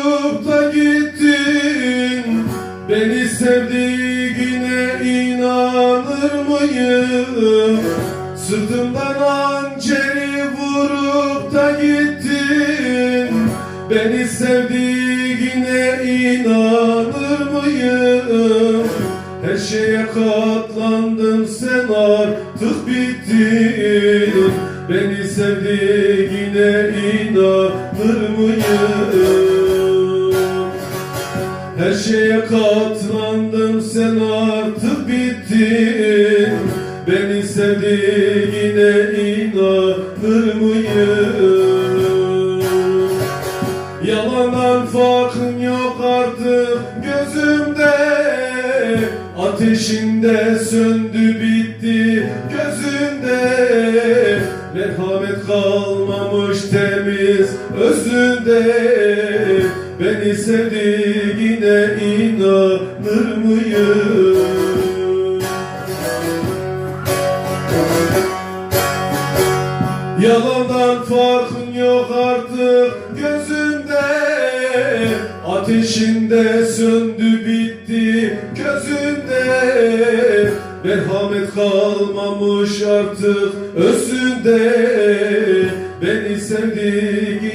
Bırakıp da gittin Beni sevdiğine inanır mıyım? Sırtımdan hançeri vurup da gittin Beni sevdiğine inanır mıyım? Her şeye katlandım sen artık bittin Beni sevdiğine inanır mıyım? Her şeye katlandım sen artık bittin. Beni sevdiğine inanır mıyım? Yalandan farkın yok artık gözümde. Ateşinde söndü bitti gözümde. Merhamet kalmamış temiz özünde Beni sevdiğine inanır mıyım? Yalandan farkın yok artık gözümde Ateşinde söndü bitti gözünde Merhamet kalmamış artık özünde Beni sevdiğine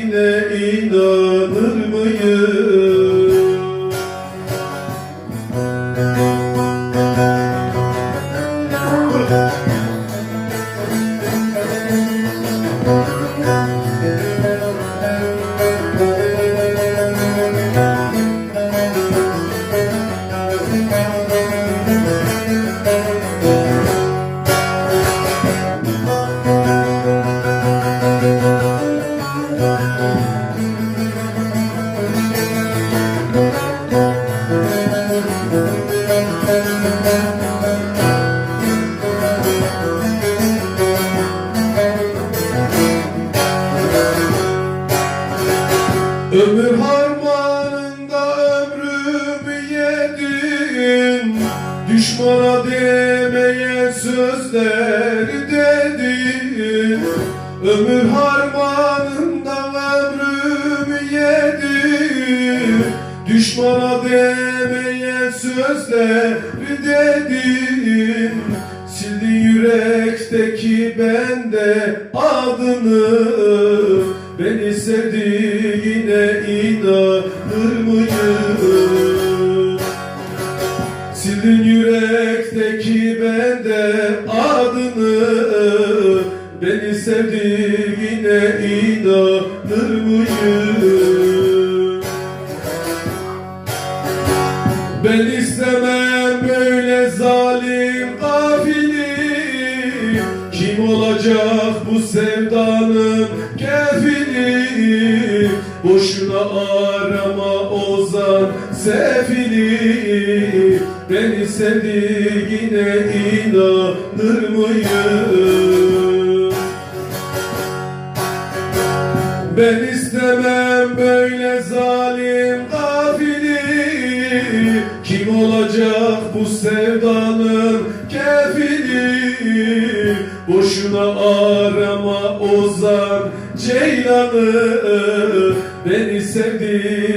Ömür harmanında ömrümü yedin Düşmana demeyen sözleri dedin Ömür harmanında ömrümü yedin Düşmana demeyen sözleri dedin Sildin yürekteki bende adını Beni sevdiğine inanır mıyım? Sildin yürekteki bende adını Beni sevdiğine inanır mıyım? Ben istemem böyle zalim gafili Kim olacak bu sevdanın kefili Boşuna arama ozan sefili. Beni sevdiğine inanır mıyım? Ben istemem böyle zalim gafili. Kim olacak bu sevdanın kefili? Boşuna arama ozan ceylanı Beni inan